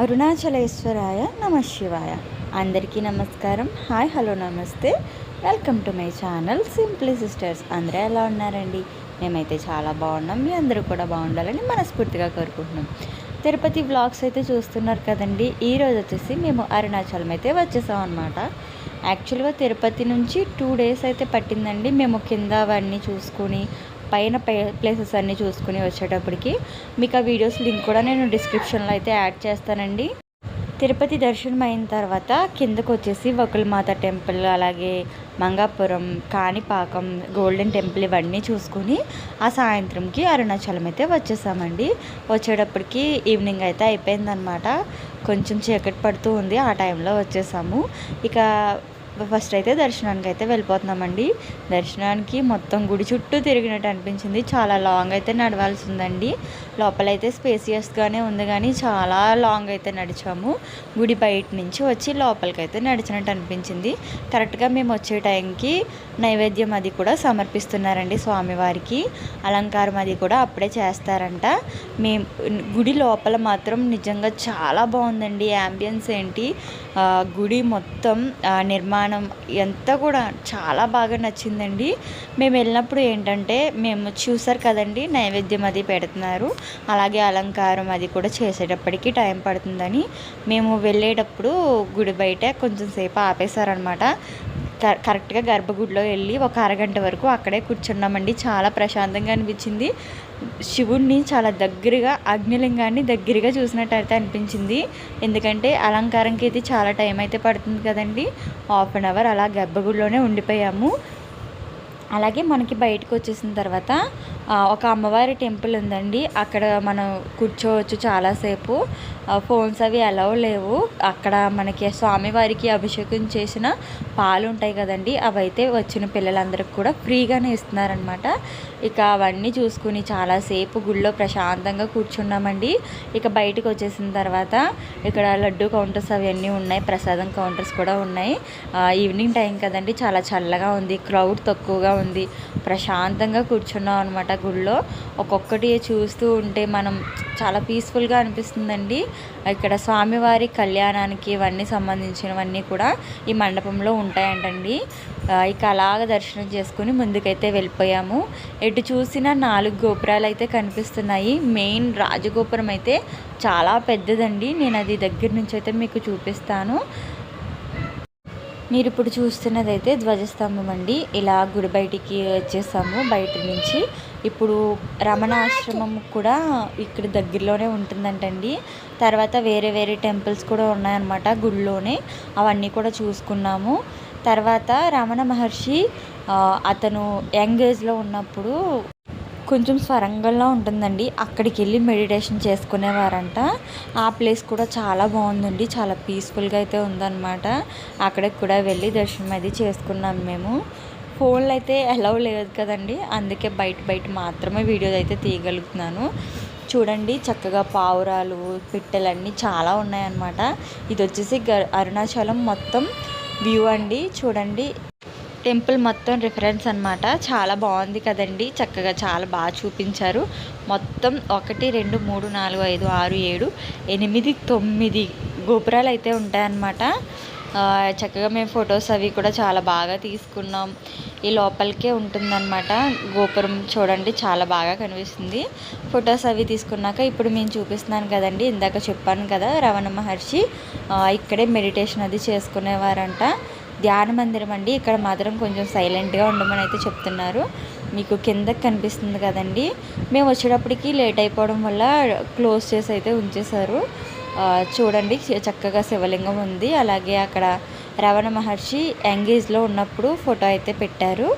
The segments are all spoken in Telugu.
అరుణాచలేశ్వరాయ నమ శివాయ. అందరికీ నమస్కారం. హాయ్ హలో నమస్తే. Welcome to my channel simply sisters. అందరూ ఎలా ఉన్నారండి? మేమైతే చాలా బాగున్నాం. మీ అందరూ కూడా బాగుండాలని మనస్ఫూర్తిగా కోరుకుంటున్నాం. తిరుపతి వ్లాగ్స్ అయితే చూస్తున్నారు కదండి. ఈరోజు వచ్చేసి మేము అరుణాచలం అయితే వచ్చేసాం అనమాట యాక్చువల్గా తిరుపతి నుంచి టూ డేస్ అయితే పట్టిందండి. మేము కింద అవన్నీ చూసుకొని పైన ప్లేసెస్ అన్నీ చూసుకుని వచ్చేటప్పటికి మీకు ఆ వీడియోస్ లింక్ కూడా నేను డిస్క్రిప్షన్లో అయితే యాడ్ చేస్తానండి. తిరుపతి దర్శనం అయిన తర్వాత కిందకు వచ్చేసి వకులమాత టెంపుల్ అలాగే మంగాపురం కాణిపాకం గోల్డెన్ టెంపుల్ ఇవన్నీ చూసుకొని ఆ సాయంత్రంకి అరుణాచలం అయితే వచ్చేసామండి. వచ్చేటప్పటికి ఈవినింగ్ అయితే అయిపోయిందనమాట కొంచెం చీకటి పడుతూ ఉంది ఆ టైంలో వచ్చేసాము. ఇక ఫస్ట్ అయితే దర్శనానికి అయితే వెళ్ళిపోతున్నామండి. దర్శనానికి మొత్తం గుడి చుట్టూ తిరిగినట్టు అనిపించింది. చాలా లాంగ్ అయితే నడవాల్సి ఉందండి లోపలైతే స్పేసియస్గానే ఉంది కానీ చాలా లాంగ్ అయితే నడిచాము. గుడి బయట నుంచి వచ్చి లోపలికి అయితే నడిచినట్టు అనిపించింది. కరెక్ట్గా మేము వచ్చే టైంకి నైవేద్యం అది కూడా సమర్పిస్తున్నారండి స్వామివారికి. అలంకారం అది కూడా అప్పుడే చేస్తారంట. మేము గుడి లోపల మాత్రం నిజంగా చాలా బాగుందండి. యాంబియన్స్ ఏంటి? గుడి మొత్తం నిర్మాణం ఎంత కూడా చాలా బాగా నచ్చిందండి. మేము వెళ్ళినప్పుడు ఏంటంటే మేము చూసారు కదండి నైవేద్యం అది పెడుతున్నారు. అలాగే అలంకారం అది కూడా చేసేటప్పటికి టైం పడుతుందని మేము వెళ్ళేటప్పుడు గుడి బయట కొంచెం సేపు ఆపేశారనమాట కరెక్ట్గా గర్భగుడిలో వెళ్ళి ఒక అరగంట వరకు అక్కడే కూర్చున్నామండి. చాలా ప్రశాంతంగా అనిపించింది. శివుణ్ణి చాలా దగ్గరగా అగ్నిలింగాన్ని దగ్గరగా చూసినట్టయితే అనిపించింది. ఎందుకంటే అలంకారంకి అయితే చాలా టైం అయితే పడుతుంది కదండి. హాఫ్ అన్ అవర్ అలా గర్భగుడిలోనే ఉండిపోయాము. అలాగే మనకి బయటకు వచ్చేసిన తర్వాత ఒక అమ్మవారి టెంపుల్ ఉందండి. అక్కడ మనం కూర్చోవచ్చు చాలాసేపు. ఫోన్స్ అవి అలౌ లేవు. అక్కడ మనకి స్వామివారికి అభిషేకం చేసిన పాలు ఉంటాయి కదండి అవైతే వచ్చిన పిల్లలందరికి కూడా ఫ్రీగానే ఇస్తున్నారనమాట ఇక అవన్నీ చూసుకుని చాలాసేపు గుళ్ళో ప్రశాంతంగా కూర్చున్నామండి. ఇక బయటకు వచ్చేసిన తర్వాత ఇక్కడ లడ్డు కౌంటర్స్ అవన్నీ ఉన్నాయి ప్రసాదం కౌంటర్స్ కూడా ఉన్నాయి. ఈవినింగ్ టైం కదండి చాలా చల్లగా ఉంది క్రౌడ్ తక్కువగా ఉంది. ప్రశాంతంగా కూర్చున్నాం అనమాట గుళ్ళో. ఒక్కొక్కటి చూస్తూ ఉంటే మనం చాలా పీస్ఫుల్గా అనిపిస్తుందండి. ఇక్కడ స్వామివారి కళ్యాణానికి ఇవన్నీ సంబంధించినవన్నీ కూడా ఈ మండపంలో ఉంటాయంటండి. ఇక అలాగ దర్శనం చేసుకుని ముందుకైతే వెళ్ళిపోయాము. ఎటు చూసినా నాలుగు గోపురాలు అయితే కనిపిస్తున్నాయి. మెయిన్ రాజగోపురం అయితే చాలా పెద్దదండి. నేను అది దగ్గర నుంచి అయితే మీకు చూపిస్తాను. మీరు ఇప్పుడు చూస్తున్నదైతే ధ్వజస్తంభం అండి ఇలా గుడి బయటికి వచ్చేసాము బయట నుంచి. ఇప్పుడు రమణాశ్రమం కూడా ఇక్కడ దగ్గరలోనే ఉంటుందంటండి. తర్వాత వేరే వేరే టెంపుల్స్ కూడా ఉన్నాయన్నమాట గుడిలోనే. అవన్నీ కూడా చూసుకున్నాము. తర్వాత రమణ మహర్షి అతను యంగ్ ఏజ్లో ఉన్నప్పుడు కొంచెం స్వరంగంలో ఉంటుందండి. అక్కడికి వెళ్ళి మెడిటేషన్ చేసుకునేవారంట. ఆ ప్లేస్ కూడా చాలా బాగుందండి. చాలా పీస్ఫుల్గా అయితే ఉందన్నమాట. అక్కడికి కూడా వెళ్ళి దర్శనం అది చేసుకున్నాం మేము. ఫోన్లు అయితే అలౌ లేదు కదండి. అందుకే బయట బయట మాత్రమే వీడియోస్ అయితే తీయగలుగుతున్నాను. చూడండి చక్కగా పావురాలు పిట్టలన్నీ చాలా ఉన్నాయన్నమాట. ఇది వచ్చేసి అరుణాచలం మొత్తం వ్యూ అండి. చూడండి. టెంపుల్ మొత్తం రిఫరెన్స్ అనమాట చాలా బాగుంది కదండి. చక్కగా చాలా బాగా చూపించారు. మొత్తం ఒకటి రెండు మూడు నాలుగు ఐదు ఆరు ఏడు ఎనిమిది తొమ్మిది గోపురాలు అయితే ఉంటాయన్నమాట. చక్కగా మేము ఫొటోస్ అవి కూడా చాలా బాగా తీసుకున్నాం. ఈ లోపలికే ఉంటుందన్నమాట. గోపురం చూడండి చాలా బాగా కనిపిస్తుంది. ఫొటోస్ అవి తీసుకున్నాక ఇప్పుడు మేము చూపిస్తున్నాను కదండి. ఇందాక చెప్పాను కదా రవణ మహర్షి ఇక్కడే మెడిటేషన్ అది చేసుకునేవారంట. ధ్యాన మందిరం అండి. ఇక్కడ మాత్రం కొంచెం సైలెంట్గా ఉండమని అయితే చెప్తున్నారు. మీకు కిందకి కనిపిస్తుంది కదండి. మేము వచ్చేటప్పటికి లేట్ అయిపోవడం వల్ల క్లోజ్ చేసి అయితే ఉంచేశారు. చూడండి చక్కగా శివలింగం ఉంది. అలాగే అక్కడ రవణ మహర్షి ఎంగేజ్లో ఉన్నప్పుడు ఫోటో అయితే పెట్టారు.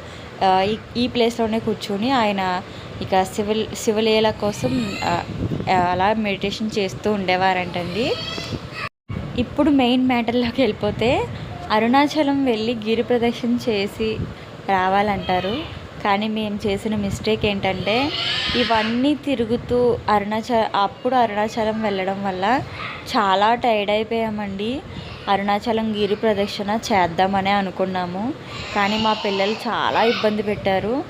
ఈ ప్లేస్లోనే కూర్చొని ఆయన ఇక శివ శివలీల కోసం అలా మెడిటేషన్ చేస్తూ ఉండేవారంటండి. ఇప్పుడు మెయిన్ మ్యాటర్లోకి వెళ్ళిపోతే అరుణాచలం వెళ్ళి గిరి ప్రదక్షిణ చేసి రావాలంటారు. కానీ మేము చేసిన మిస్టేక్ ఏంటంటే ఇవన్నీ తిరుగుతూ అరుణాచల అప్పుడు అరుణాచలం వెళ్ళడం వల్ల చాలా టైర్డ్ అయిపోయామండి. అరుణాచలం గిరి ప్రదక్షిణ చేద్దామని అనుకున్నాము. కానీ మా పిల్లలు చాలా ఇబ్బంది పెట్టారు.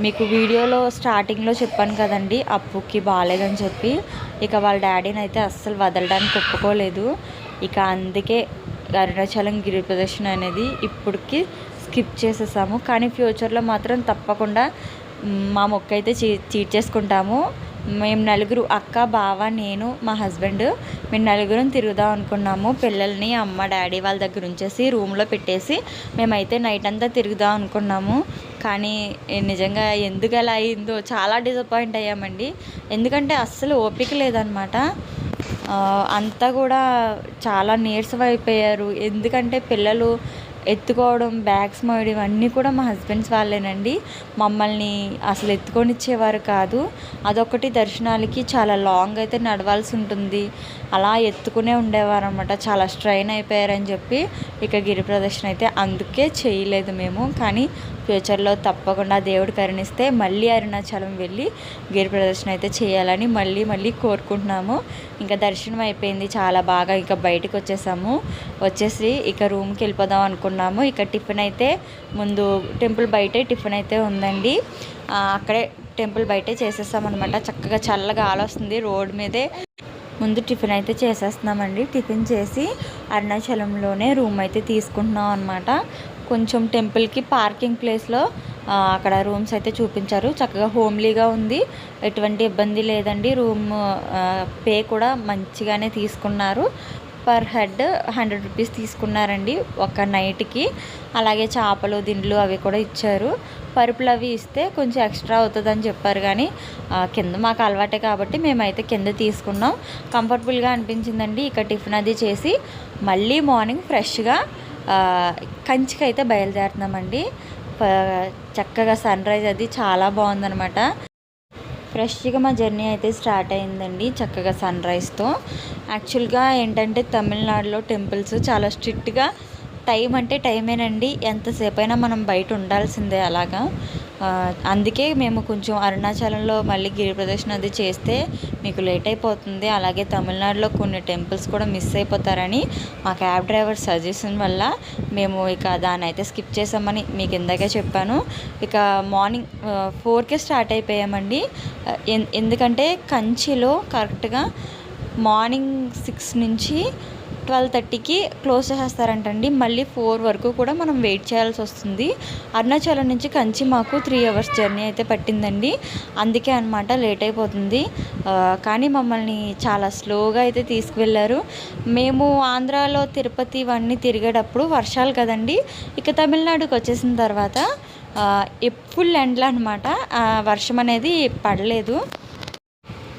మీకు వీడియోలో స్టార్టింగ్లో చెప్పాను కదండి అప్పుకి బాగాలేదని చెప్పి. ఇక వాళ్ళ డాడీని అయితే అస్సలు వదలడానికి ఒప్పుకోలేదు. ఇక అందుకే అరుణాచలం గిరి ప్రదర్శన అనేది ఇప్పటికి స్కిప్ చేసేసాము. కానీ ఫ్యూచర్లో మాత్రం తప్పకుండా మా మొక్క అయితే చీ చీట్ చేసుకుంటాము. మేము నలుగురు అక్క బావ నేను మా హస్బెండ్ మేము నలుగురం తిరుగుదాం అనుకున్నాము. పిల్లల్ని అమ్మ డాడీ వాళ్ళ దగ్గర ఉంచేసి రూమ్లో పెట్టేసి మేమైతే నైట్ అంతా తిరుగుదాం అనుకున్నాము. కానీ నిజంగా ఎందుకు అలా అయిందో చాలా డిసప్పాయింట్ అయ్యామండి. ఎందుకంటే అస్సలు ఓపిక లేదనమాట. అంతా కూడా చాలా నీరసం అయిపోయారు. ఎందుకంటే పిల్లలు ఎత్తుకోవడం బ్యాగ్స్ మోయడం ఇవన్నీ కూడా మా హస్బెండ్స్ వాళ్ళేనండి. మమ్మల్ని అసలు ఎత్తుకొని ఇచ్చేవారు కాదు. అదొకటి దర్శనాలకి చాలా లాంగ్ అయితే నడవాల్సి ఉంటుంది. అలా ఎత్తుకునే ఉండేవారు అనమాట చాలా స్ట్రైన్ అయిపోయారని చెప్పి ఇక గిరి ప్రదర్శన అయితే అందుకే చేయలేదు మేము. కానీ ఫ్యూచర్లో తప్పకుండా దేవుడు కరుణిస్తే మళ్ళీ అరుణాచలం వెళ్ళి గిరి ప్రదర్శన అయితే చేయాలని మళ్ళీ మళ్ళీ కోరుకుంటున్నాము. ఇంకా దర్శనం అయిపోయింది చాలా బాగా ఇంకా బయటకు వచ్చేసాము. వచ్చేసి ఇక రూమ్కి వెళ్ళిపోదాం అనుకున్నాము. ఇక టిఫిన్ అయితే ముందు టెంపుల్ బయటే టిఫిన్ అయితే ఉందండి. అక్కడే టెంపుల్ బయటే చేసేస్తామన్నమాట చక్కగా చల్లగా గాలి రోడ్ మీదే ముందు టిఫిన్ అయితే చేసేస్తున్నామండి. టిఫిన్ చేసి అరుణాచలంలోనే రూమ్ అయితే తీసుకుంటున్నాం అనమాట కొంచెం టెంపుల్కి పార్కింగ్ ప్లేస్లో అక్కడ రూమ్స్ అయితే చూపించారు. చక్కగా హోమ్లీగా ఉంది. ఎటువంటి ఇబ్బంది లేదండి. రూమ్ పే కూడా మంచిగానే తీసుకున్నారు. పర్ హెడ్ హండ్రెడ్ రూపీస్ తీసుకున్నారండి ఒక నైట్కి. అలాగే చేపలు దిండ్లు అవి కూడా ఇచ్చారు. పరుపులు అవి ఇస్తే కొంచెం ఎక్స్ట్రా అవుతుందని చెప్పారు కానీ కింద మాకు అలవాటే కాబట్టి మేమైతే కింద తీసుకున్నాం. కంఫర్టబుల్గా అనిపించిందండి. ఇక టిఫిన్ అది చేసి మళ్ళీ మార్నింగ్ ఫ్రెష్గా కంచికి అయితే బయలుదేరుతున్నామండి. ప- చక్కగా సన్ రైజ్ అది చాలా బాగుందనమాట ఫ్రెష్గా మా జర్నీ అయితే స్టార్ట్ అయిందండి చక్కగా సన్ రైజ్తో. యాక్చువల్గా ఏంటంటే తమిళనాడులో టెంపుల్స్ చాలా స్ట్రిక్ట్గా టైం అంటే టైమేనండి. ఎంతసేపు అయినా మనం బయట ఉండాల్సిందే అలాగా. అందుకే మేము కొంచెం అరుణాచలంలో మళ్ళీ గిరి ప్రదర్శన అది చేస్తే మీకు లేట్ అయిపోతుంది. అలాగే తమిళనాడులో కొన్ని టెంపుల్స్ కూడా మిస్ అయిపోతారని మా క్యాబ్ డ్రైవర్ సజెషన్ వల్ల మేము ఇక దాన్ని అయితే స్కిప్ చేసామని మీకు ఇందాకే చెప్పాను. ఇక మార్నింగ్ ఫోర్కే స్టార్ట్ అయిపోయామండి. ఎన్- ఎందుకంటే కంచిలో కరెక్ట్గా మార్నింగ్ సిక్స్ నుంచి ట్వెల్వ్ థర్టీకి క్లోజ్ చేసేస్తారంటండి. మళ్ళీ ఫోర్ వరకు కూడా మనం వెయిట్ చేయాల్సి వస్తుంది. అరుణాచలం నుంచి కంచి మాకు త్రీ అవర్స్ జర్నీ అయితే పట్టిందండి. అందుకే అనమాట లేట్ అయిపోతుంది. కానీ మమ్మల్ని చాలా స్లోగా అయితే తీసుకువెళ్ళారు. మేము ఆంధ్రాలో తిరుపతి ఇవన్నీ తిరిగేటప్పుడు వర్షాలు కదండి. ఇక తమిళనాడుకి వచ్చేసిన తర్వాత ఫుల్ ఎండ్లు అనమాట వర్షం అనేది పడలేదు.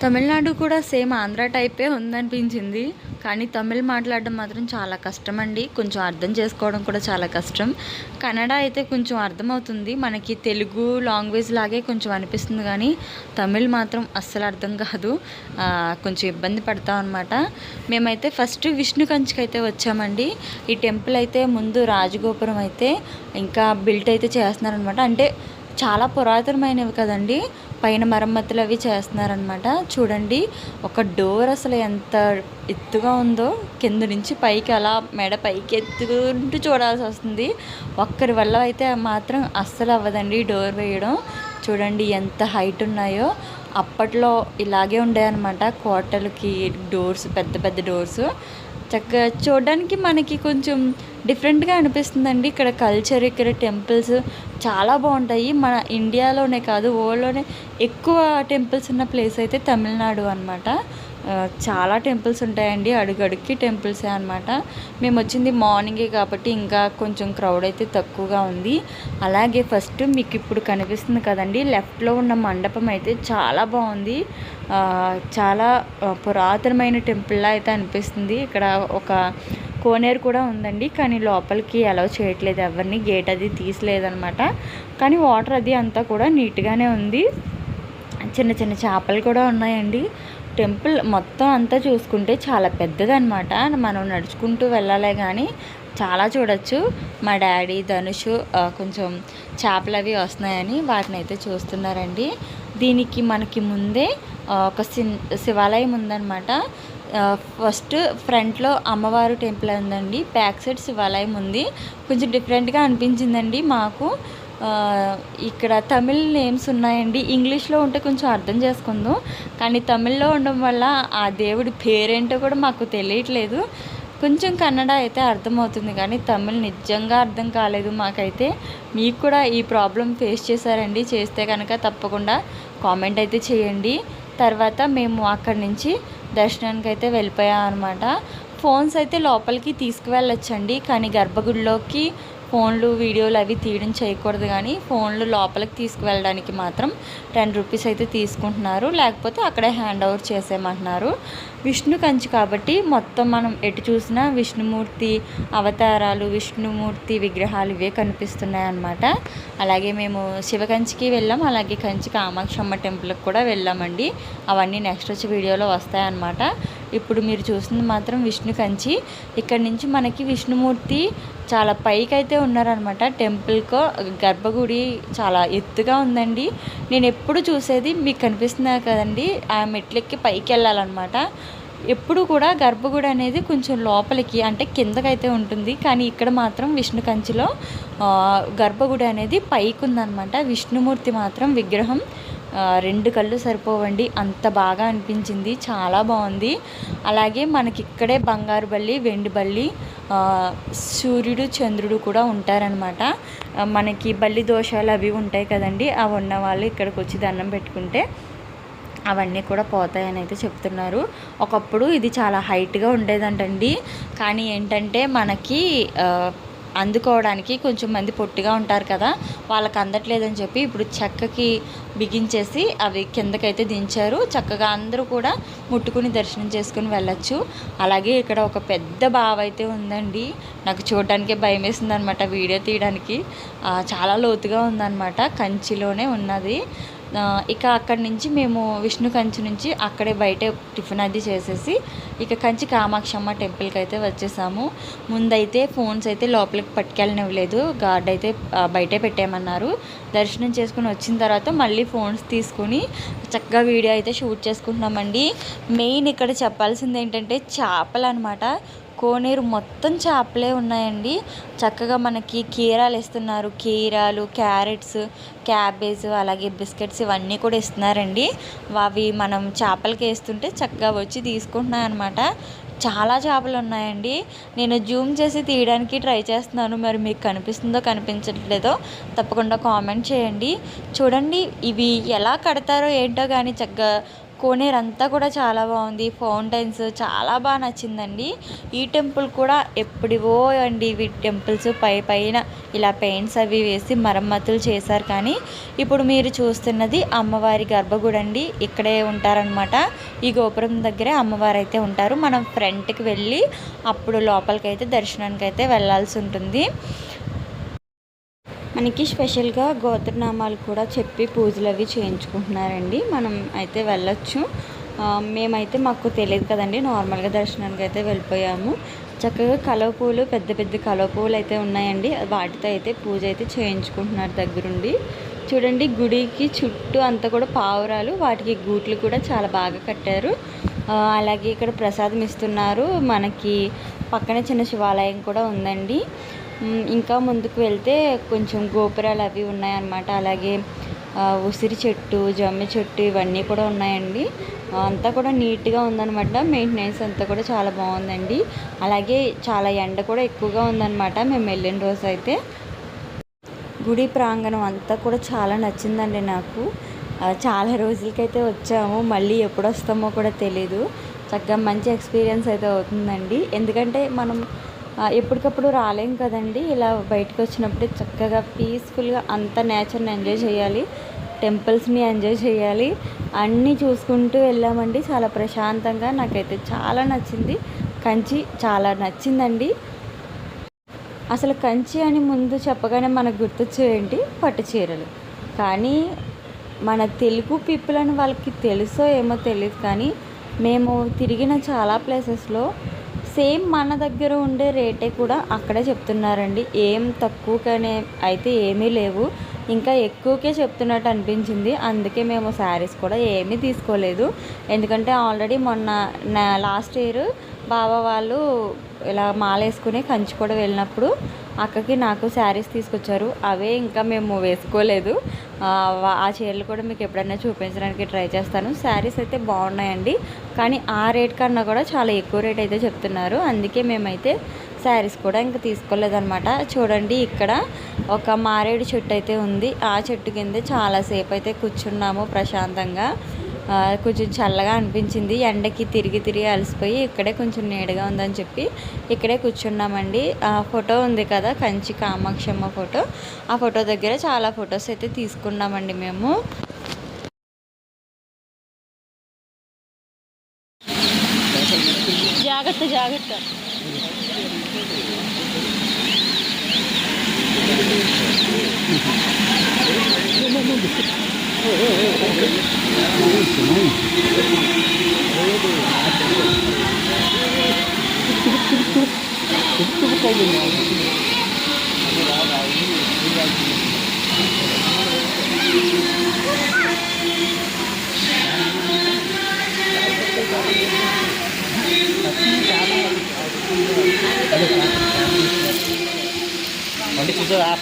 తమిళనాడు కూడా సేమ్ ఆంధ్ర టైపే ఉందనిపించింది. కానీ తమిళ్ మాట్లాడడం మాత్రం చాలా కష్టం అండి కొంచెం అర్థం చేసుకోవడం కూడా చాలా కష్టం. కన్నడ అయితే కొంచెం అర్థమవుతుంది. మనకి తెలుగు లాంగ్వేజ్ లాగే కొంచెం అనిపిస్తుంది కానీ తమిళ్ మాత్రం అస్సలు అర్థం కాదు. కొంచెం ఇబ్బంది పడతాం అనమాట మేమైతే ఫస్ట్ విష్ణు కంచికి అయితే వచ్చామండి. ఈ టెంపుల్ అయితే ముందు రాజగోపురం అయితే ఇంకా బిల్ట్ అయితే చేస్తున్నారనమాట అంటే చాలా పురాతనమైనవి కదండి. పైన మరమ్మతులు అవి చేస్తున్నారనమాట చూడండి ఒక డోర్ అసలు ఎంత ఎత్తుగా ఉందో కింద నుంచి పైకి అలా మెడ పైకి ఎత్తుకుంటూ చూడాల్సి వస్తుంది. ఒక్కరి వల్ల అయితే మాత్రం అస్సలు అవ్వదండి డోర్ వేయడం. చూడండి ఎంత హైట్ ఉన్నాయో. అప్పట్లో ఇలాగే ఉండేయన్నమాట కోటలకి డోర్స్ పెద్ద పెద్ద డోర్స్. చక్కగా చూడడానికి మనకి కొంచెం డిఫరెంట్గా అనిపిస్తుందండి. ఇక్కడ కల్చర్ ఇక్కడ టెంపుల్స్ చాలా బాగుంటాయి. మన ఇండియాలోనే కాదు వరల్డ్లోనే ఎక్కువ టెంపుల్స్ ఉన్న ప్లేస్ అయితే తమిళనాడు అనమాట చాలా టెంపుల్స్ ఉంటాయండి అడుగడుక్కి టెంపుల్సే అనమాట మేము వచ్చింది మార్నింగే కాబట్టి ఇంకా కొంచెం క్రౌడ్ అయితే తక్కువగా ఉంది. అలాగే ఫస్ట్ మీకు ఇప్పుడు కనిపిస్తుంది కదండి లెఫ్ట్లో ఉన్న మండపం అయితే చాలా బాగుంది. చాలా పురాతనమైన టెంపుల్లా అయితే అనిపిస్తుంది. ఇక్కడ ఒక కోనేరు కూడా ఉందండి కానీ లోపలికి అలౌ చేయట్లేదు ఎవరిని గేట్ అది తీసలేదనమాట. కానీ వాటర్ అది అంతా కూడా నీట్గానే ఉంది. చిన్న చిన్న చేపలు కూడా ఉన్నాయండి. టెంపుల్ మొత్తం అంతా చూసుకుంటే చాలా పెద్దదనమాట. మనం నడుచుకుంటూ వెళ్ళాలే కానీ చాలా చూడొచ్చు. మా డాడీ ధనుష్ కొంచెం చేపలు అవి వస్తున్నాయని వాటిని అయితే చూస్తున్నారండి. దీనికి మనకి ముందే ఒక సిన్ శివాలయం ఉందన్నమాట ఫస్ట్ ఫ్రంట్లో అమ్మవారు టెంపుల్ ఉందండి. బ్యాక్ సైడ్ శివాలయం ఉంది. కొంచెం డిఫరెంట్గా అనిపించిందండి మాకు. ఇక్కడ తమిళ్ నేమ్స్ ఉన్నాయండి. ఇంగ్లీష్లో ఉంటే కొంచెం అర్థం చేసుకుందాం. కానీ తమిళ్ళో ఉండడం వల్ల ఆ దేవుడి పేరేంటో కూడా మాకు తెలియట్లేదు. కొంచెం కన్నడ అయితే అర్థమవుతుంది కానీ తమిళ్ నిజంగా అర్థం కాలేదు మాకైతే. మీకు కూడా ఈ ప్రాబ్లం ఫేస్ చేశారండి. చేస్తే కనుక తప్పకుండా కామెంట్ అయితే చేయండి. తర్వాత మేము అక్కడి నుంచి దర్శనానికి అయితే వెళ్ళిపోయాం అనమాట ఫోన్స్ అయితే లోపలికి తీసుకువెళ్ళొచ్చండి కానీ గర్భగుడిలోకి ఫోన్లు వీడియోలు అవి తీయడం చేయకూడదు కానీ ఫోన్లు లోపలికి తీసుకువెళ్ళడానికి మాత్రం టెన్ రూపీస్ అయితే తీసుకుంటున్నారు. లేకపోతే అక్కడే హ్యాండ్ ఓవర్ చేసేయమంటున్నారు. విష్ణు కంచి కాబట్టి మొత్తం మనం ఎటు చూసినా విష్ణుమూర్తి అవతారాలు విష్ణుమూర్తి విగ్రహాలు ఇవే కనిపిస్తున్నాయి అన్నమాట అలాగే మేము శివకంచికి వెళ్ళాం. అలాగే కంచి కామాక్షమ్మ టెంపుల్కి కూడా వెళ్ళామండి. అవన్నీ నెక్స్ట్ వచ్చే వీడియోలో వస్తాయన్నమాట. ఇప్పుడు మీరు చూసింది మాత్రం విష్ణు కంచి. ఇక్కడ నుంచి మనకి విష్ణుమూర్తి చాలా పైకి అయితే ఉన్నారనమాట టెంపుల్కో గర్భగుడి చాలా ఎత్తుగా ఉందండి. నేను ఎప్పుడు చూసేది మీకు కనిపిస్తున్నా కదండి ఆ మెట్లెక్కి పైకి వెళ్ళాలన్నమాట ఎప్పుడు కూడా గర్భగుడి అనేది కొంచెం లోపలికి అంటే కిందకైతే ఉంటుంది. కానీ ఇక్కడ మాత్రం విష్ణు కంచిలో గర్భగుడి అనేది పైకి ఉందన్నమాట విష్ణుమూర్తి మాత్రం విగ్రహం. రెండు కళ్ళు సరిపోవండి. అంత బాగా అనిపించింది. చాలా బాగుంది. అలాగే మనకి ఇక్కడే బంగారు బల్లి వెండి బల్లి సూర్యుడు చంద్రుడు కూడా ఉంటారనమాట మనకి బల్లి దోషాలు అవి ఉంటాయి కదండి. అవి ఉన్న వాళ్ళు ఇక్కడికి వచ్చి దండం పెట్టుకుంటే అవన్నీ కూడా పోతాయని అయితే చెప్తున్నారు. ఒకప్పుడు ఇది చాలా హైట్గా ఉండేదంటండి. కానీ ఏంటంటే మనకి అందుకోవడానికి కొంచెం మంది పొట్టిగా ఉంటారు కదా. వాళ్ళకి అందట్లేదని చెప్పి ఇప్పుడు చెక్కకి బిగించేసి అవి కిందకైతే దించారు. చక్కగా అందరూ కూడా ముట్టుకుని దర్శనం చేసుకుని వెళ్ళొచ్చు. అలాగే ఇక్కడ ఒక పెద్ద బావ అయితే ఉందండి. నాకు చూడటానికే భయం వేసింది అనమాట వీడియో తీయడానికి. చాలా లోతుగా ఉందన్నమాట కంచిలోనే ఉన్నది. ఇక అక్కడి నుంచి మేము విష్ణు కంచి నుంచి అక్కడే బయటే టిఫిన్ అది చేసేసి ఇక కంచి కామాక్షమ్మ టెంపుల్కి అయితే వచ్చేసాము. ముందైతే ఫోన్స్ అయితే లోపలికి పట్టుకెళ్ళనివ్వలేదు. గార్డ్ అయితే బయటే పెట్టేయమన్నారు. దర్శనం చేసుకుని వచ్చిన తర్వాత మళ్ళీ ఫోన్స్ తీసుకుని చక్కగా వీడియో అయితే షూట్ చేసుకుంటున్నామండి. మెయిన్ ఇక్కడ చెప్పాల్సింది ఏంటంటే చేపలు అనమాట కోనేరు మొత్తం చేపలే ఉన్నాయండి. చక్కగా మనకి కీరాలు ఇస్తున్నారు కీరాలు క్యారెట్స్ క్యాబేజ్ అలాగే బిస్కెట్స్ ఇవన్నీ కూడా ఇస్తున్నారండి అవి మనం చేపలకి వేస్తుంటే చక్కగా వచ్చి తీసుకుంటున్నాయి అనమాట చాలా చేపలు ఉన్నాయండి. నేను జూమ్ చేసి తీయడానికి ట్రై చేస్తున్నాను. మరి మీకు కనిపిస్తుందో కనిపించట్లేదో తప్పకుండా కామెంట్ చేయండి. చూడండి ఇవి ఎలా కడతారో ఏంటో కానీ చక్కగా కోనేరు అంతా కూడా చాలా బాగుంది. ఫౌంటైన్స్ చాలా బాగా నచ్చిందండి. ఈ టెంపుల్ కూడా ఎప్పుడివో అండి ఇవి టెంపుల్స్ పై పైన ఇలా పెయింట్స్ అవి వేసి మరమ్మతులు చేశారు కానీ ఇప్పుడు మీరు చూస్తున్నది అమ్మవారి గర్భగుడి అండి. ఇక్కడే ఉంటారనమాట ఈ గోపురం దగ్గరే అమ్మవారు అయితే ఉంటారు. మనం ఫ్రంట్కి వెళ్ళి అప్పుడు లోపలికైతే దర్శనానికి అయితే వెళ్ళాల్సి ఉంటుంది. మనకి స్పెషల్గా గోత్రనామాలు కూడా చెప్పి పూజలు అవి చేయించుకుంటున్నారండి. మనం అయితే వెళ్ళొచ్చు. మేమైతే మాకు తెలియదు కదండి. నార్మల్గా దర్శనానికి అయితే వెళ్ళిపోయాము. చక్కగా కలవ పూలు పెద్ద పెద్ద కలవ పూలు అయితే ఉన్నాయండి. వాటితో అయితే పూజ అయితే చేయించుకుంటున్నారు దగ్గరుండి. చూడండి గుడికి చుట్టూ అంతా కూడా పావురాలు వాటికి గూట్లు కూడా చాలా బాగా కట్టారు. అలాగే ఇక్కడ ప్రసాదం ఇస్తున్నారు. మనకి పక్కనే చిన్న శివాలయం కూడా ఉందండి. ఇంకా ముందుకు వెళ్తే కొంచెం గోపురాలు అవి ఉన్నాయన్నమాట. అలాగే ఉసిరి చెట్టు జమ్మి చెట్టు ఇవన్నీ కూడా ఉన్నాయండి. అంతా కూడా నీట్గా ఉందన్నమాట. మెయింటెనెన్స్ అంతా కూడా చాలా బాగుందండి. అలాగే చాలా ఎండ కూడా ఎక్కువగా ఉందన్నమాట మేము వెళ్ళిన రోజు అయితే. గుడి ప్రాంగణం అంతా కూడా చాలా నచ్చిందండి నాకు. చాలా రోజులకైతే వచ్చాము. మళ్ళీ ఎప్పుడు వస్తామో కూడా తెలీదు. చక్కగా మంచి ఎక్స్పీరియన్స్ అయితే అవుతుందండి. ఎందుకంటే మనం ఎప్పటికప్పుడు రాలేం కదండి. ఇలా బయటకు వచ్చినప్పుడు చక్కగా పీస్ఫుల్గా అంత నేచర్ని ఎంజాయ్ చేయాలి. టెంపుల్స్ని ఎంజాయ్ చేయాలి. అన్నీ చూసుకుంటూ వెళ్ళామండి. చాలా ప్రశాంతంగా నాకైతే చాలా నచ్చింది. కంచి చాలా నచ్చిందండి. అసలు కంచి అని ముందు చెప్పగానే మనకు గుర్తొచ్చేవేంటి? పట్టు చీరలు. కానీ మన తెలుగు పీపుల్ అని వాళ్ళకి తెలుసో ఏమో తెలియదు కానీ మేము తిరిగిన చాలా ప్లేసెస్లో సేమ్ మన దగ్గర ఉండే రేటే కూడా అక్కడే చెప్తున్నారండి. ఏం తక్కువకనే అయితే ఏమీ లేవు. ఇంకా ఎక్కువకే చెప్తున్నట్టు అనిపించింది. అందుకే మేము శారీస్ కూడా ఏమీ తీసుకోలేదు. ఎందుకంటే ఆల్రెడీ మొన్న లాస్ట్ ఇయర్ బాబా వాళ్ళు ఇలా మాలేసుకుని కంచి కూడా వెళ్ళినప్పుడు అక్కకి నాకు శారీస్ తీసుకొచ్చారు. అవే ఇంకా మేము వేసుకోలేదు. ఆ, చీరలు కూడా మీకు ఎప్పుడైనా చూపించడానికి ట్రై చేస్తాను. శారీస్ అయితే బాగున్నాయండి. కానీ ఆ రేట్ కన్నా కూడా చాలా ఎక్కువ రేట్ అయితే చెప్తున్నారు. అందుకే మేమైతే శారీస్ కూడా ఇంకా తీసుకోలేదనమాట చూడండి ఇక్కడ ఒక మారేడు చెట్టు అయితే ఉంది. ఆ చెట్టు కింద చాలాసేపు అయితే కూర్చున్నాము ప్రశాంతంగా. కొంచెం చల్లగా అనిపించింది. ఎండకి తిరిగి తిరిగి అలసిపోయి ఇక్కడే కొంచెం నీడగా ఉందని చెప్పి ఇక్కడే కూర్చున్నామండి. ఆ ఫోటో ఉంది కదా కంచి కామాక్షమ్మ ఫోటో. ఆ ఫోటో దగ్గర చాలా ఫొటోస్ అయితే తీసుకున్నామండి మేము. జాగ్రత్త జాగ్రత్త.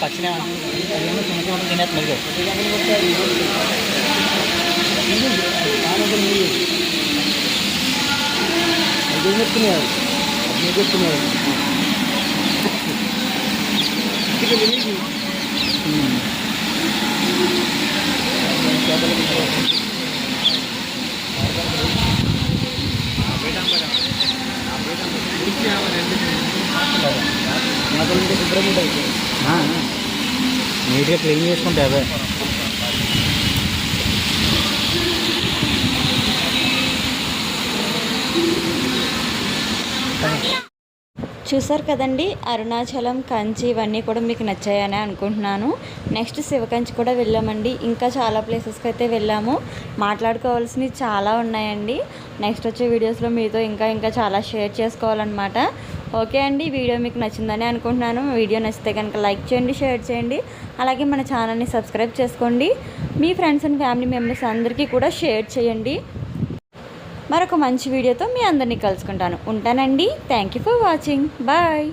పచ్చిన అదేమో చిన్న చిన్న తినేస్తున్నారు చెప్తున్నారు నీట్గా క్లీన్ చేసుకుంటే అవే. చూసారు కదండి అరుణాచలం కంచి ఇవన్నీ కూడా మీకు నచ్చాయని అనుకుంటున్నాను. నెక్స్ట్ శివకంచి కూడా వెళ్ళామండి. ఇంకా చాలా ప్లేసెస్కి అయితే వెళ్ళాము. మాట్లాడుకోవాల్సినవి చాలా ఉన్నాయండి. నెక్స్ట్ వచ్చే వీడియోస్లో మీతో ఇంకా ఇంకా చాలా షేర్ చేసుకోవాలన్నమాట. ఓకే అండి వీడియో మీకు నచ్చిందని అనుకుంటున్నాను. వీడియో నచ్చితే కనుక లైక్ చేయండి షేర్ చేయండి. అలాగే మన ఛానల్ని సబ్స్క్రైబ్ చేసుకోండి. మీ ఫ్రెండ్స్ అండ్ ఫ్యామిలీ మెంబర్స్ అందరికీ కూడా షేర్ చేయండి. మరొక మంచి వీడియోతో మీ అందరినీ కలుసుకుంటాను. ఉంటానండి. Thank you for watching bye